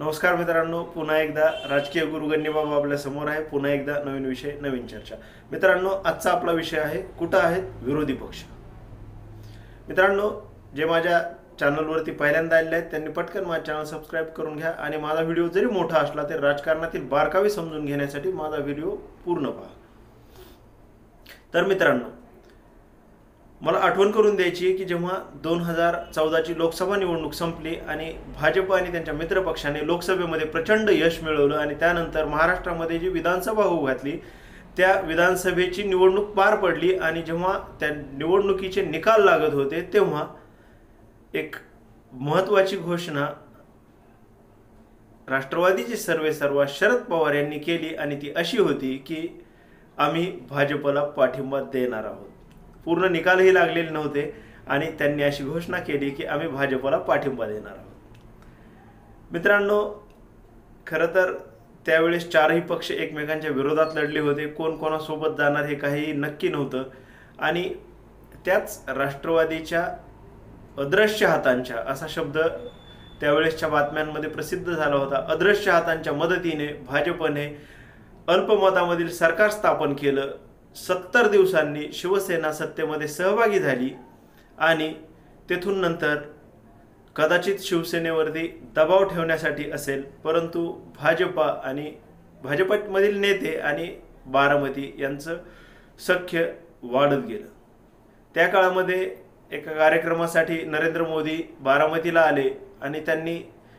नमस्कार मित्रांनो पुन्हा एकदा राजकीय गुरुगण्य बाबा आपल्यासमोर आहे. पुन्हा एकदा नवीन विषय नवीन चर्चा. मित्रांनो आजचा आपला विषय आहे कुठं आहेत विरोधी पक्ष? मित्रांनो जे माझ्या चॅनलवरती पहिल्यांदा आलेले आहेत त्यांनी पटकन माझा चॅनल सबस्क्राईब करून घ्या आणि माझा व्हिडिओ जरी मोठा असला तरी राजकारणातील बारकावे समजून घेण्यासाठी माझा व्हिडिओ पूर्ण पहा. तर मित्रांनो मला आठवण करून द्यायची आहे की जेव्हा दोन हजार चौदाची लोकसभा निवडणूक संपली आणि भाजप आणि त्यांच्या मित्रपक्षाने लोकसभेमध्ये प्रचंड यश मिळवलं आणि त्यानंतर महाराष्ट्रामध्ये जी विधानसभा होऊ घातली त्या विधानसभेची निवडणूक पार पडली आणि जेव्हा त्या निवडणुकीचे निकाल लागत होते तेव्हा एक महत्त्वाची घोषणा राष्ट्रवादीचे सर्वे सर्वा शरद पवार यांनी केली आणि ती अशी होती की आम्ही भाजपला पाठिंबा देणार आहोत. पूर्ण निकालही लागलेले नव्हते आणि त्यांनी अशी घोषणा केली की आम्ही भाजपला पाठिंबा देणार आहोत. मित्रांनो खरं तर त्यावेळेस चारही पक्ष एकमेकांच्या विरोधात लढले होते. कोण कोणासोबत जाणार हे काही नक्की नव्हतं. आणि त्याच राष्ट्रवादीच्या अदृश्य हातांच्या असा शब्द त्यावेळेसच्या बातम्यांमध्ये प्रसिद्ध झाला होता. अदृश्य हातांच्या मदतीने भाजपने अल्पमतामधील सरकार स्थापन केलं. सत्तर दिवसांनी शिवसेना सत्तेमध्ये सहभागी झाली आणि तेथून नंतर कदाचित शिवसेनेवरती दबाव ठेवण्यासाठी असेल परंतु भाजपा आणि भाजपमधील नेते आणि बारामती यांचं सख्य वाढत गेलं. त्या काळामध्ये एका कार्यक्रमासाठी नरेंद्र मोदी बारामतीला आले आणि त्यांनी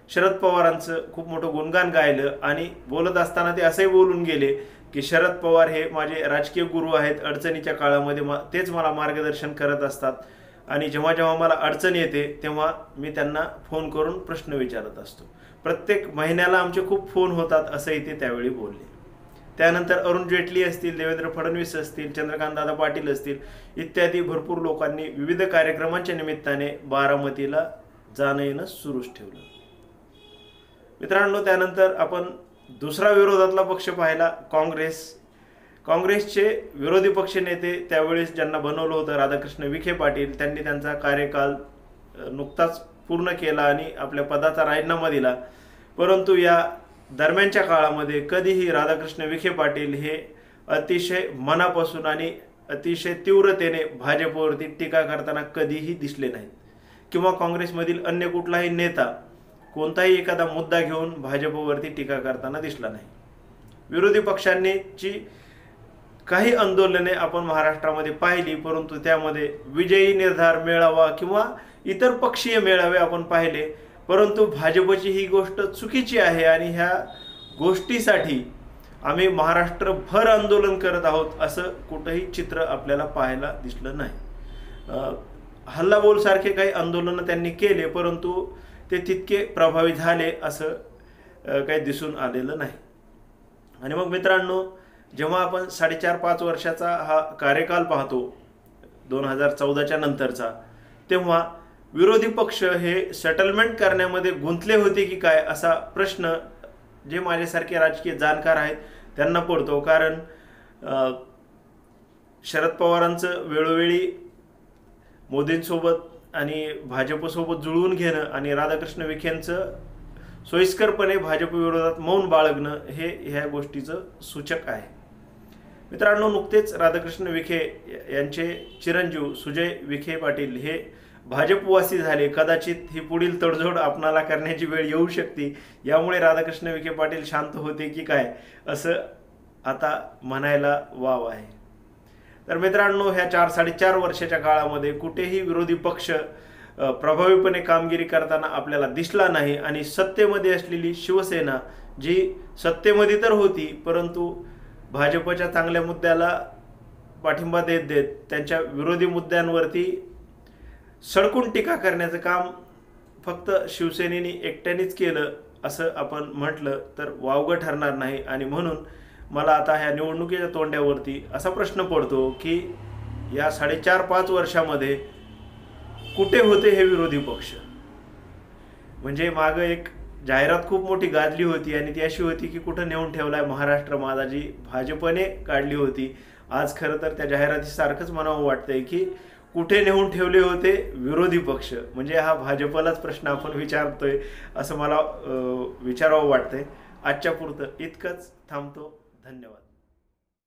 शरद पवारांचं खूप मोठं गुणगान गायलं आणि बोलत असताना ते असंही बोलून गेले की शरद पवार हे माझे राजकीय गुरु आहेत अडचणीच्या काळामध्ये मा तेच मला मार्गदर्शन करत असतात. आणि जेव्हा जेव्हा मला अडचण येते तेव्हा मी त्यांना फोन करून प्रश्न विचारत असतो. प्रत्येक महिन्याला आमचे खूप फोन होतात असंही ते त्यावेळी बोलले. त्यानंतर अरुण जेटली असतील देवेंद्र फडणवीस असतील चंद्रकांत दादा पाटील असतील इत्यादी भरपूर लोकांनी विविध कार्यक्रमांच्या निमित्ताने बारामतीला जाणं येणं सुरूच ठेवलं. मित्रांनो त्यानंतर आपण दुसरा विरोधातला पक्ष पाहिला काँग्रेस. काँग्रेसचे विरोधी पक्ष नेते त्यावेळेस ज्यांना बनवलं होतं राधाकृष्ण विखे पाटील त्यांनी त्यांचा कार्यकाल नुकताच पूर्ण केला आणि आपल्या पदाचा राजीनामा दिला. परंतु या दरम्यानच्या काळामध्ये कधीही राधाकृष्ण विखे पाटील हे अतिशय मनापासून आणि अतिशय तीव्रतेने भाजपवरती टीका करताना कधीही दिसले नाहीत. किंवा काँग्रेसमधील अन्य कुठलाही नेता कोणताही एखादा मुद्दा घेऊन भाजपवरती टीका करताना दिसला नाही. विरोधी पक्षांनीची काही आंदोलने आपण महाराष्ट्रामध्ये पाहिली परंतु त्यामध्ये विजयी निर्धार मेळावा किंवा इतर पक्षीय मेळावे आपण पाहिले परंतु भाजपची ही गोष्ट चुकीची आहे आणि ह्या गोष्टीसाठी आम्ही महाराष्ट्रभर आंदोलन करत आहोत असं कुठंही चित्र आपल्याला पाहायला दिसलं नाही. हल्लाबोलसारखे काही आंदोलनं त्यांनी केले परंतु ते तितके प्रभावी झाले असं काही दिसून आलेलं नाही. आणि मग मित्रांनो जेव्हा आपण साडेचार पाच वर्षाचा हा कार्यकाल पाहतो दोन हजार चौदाच्या नंतरचा तेव्हा विरोधी पक्ष हे सेटलमेंट करण्यामध्ये गुंतले होते की काय असा प्रश्न जे माझ्यासारखे राजकीय जाणकार आहेत त्यांना पडतो. कारण शरद पवारांचं वेळोवेळी मोदींसोबत आणि भाजपसोबत जुळवून घेणं आणि राधाकृष्ण विखेंचं सोयीस्करपणे भाजपविरोधात मौन बाळगणं हे ह्या गोष्टीचं सूचक आहे. मित्रांनो नुकतेच राधाकृष्ण विखे यांचे चिरंजीव सुजय विखे पाटील हे भाजपवासी झाले. कदाचित ही पुढील तडजोड आपणाला करण्याची वेळ येऊ शकते. यामुळे राधाकृष्ण विखे पाटील शांत होते की काय असं आता म्हणायला वाव आहे. तर मित्रांनो ह्या चार साडेचार वर्षाच्या काळामध्ये कुठेही विरोधी पक्ष प्रभावीपणे कामगिरी करताना आपल्याला दिसला नाही आणि सत्तेमध्ये असलेली शिवसेना जी सत्तेमध्ये तर होती परंतु भाजपच्या चांगल्या मुद्द्याला पाठिंबा देत देत त्यांच्या विरोधी मुद्द्यांवरती सडकून टीका करण्याचं काम फक्त शिवसेनेने एकट्यानेच केलं असं आपण म्हटलं तर वावगं ठरणार नाही. आणि म्हणून मला आता ह्या निवडणुकीच्या तोंड्यावरती असा प्रश्न पडतो की या साडेचार पाच वर्षामध्ये कुठे होते हे विरोधी पक्ष? म्हणजे मागं एक जाहिरात खूप मोठी गाजली होती आणि ती अशी होती की कुठं नेऊन ठेवलाय महाराष्ट्र माझा जी भाजपने काढली होती. आज खरं तर त्या जाहिरातीसारखंच म्हणावं वाटतंय की कुठे नेऊन ठेवले होते विरोधी पक्ष? म्हणजे हा भाजपलाच प्रश्न आपण विचारतोय असं मला विचारावं वाटतंय. आजच्या पुरतं इतकंच थांबतो. धन्यवाद.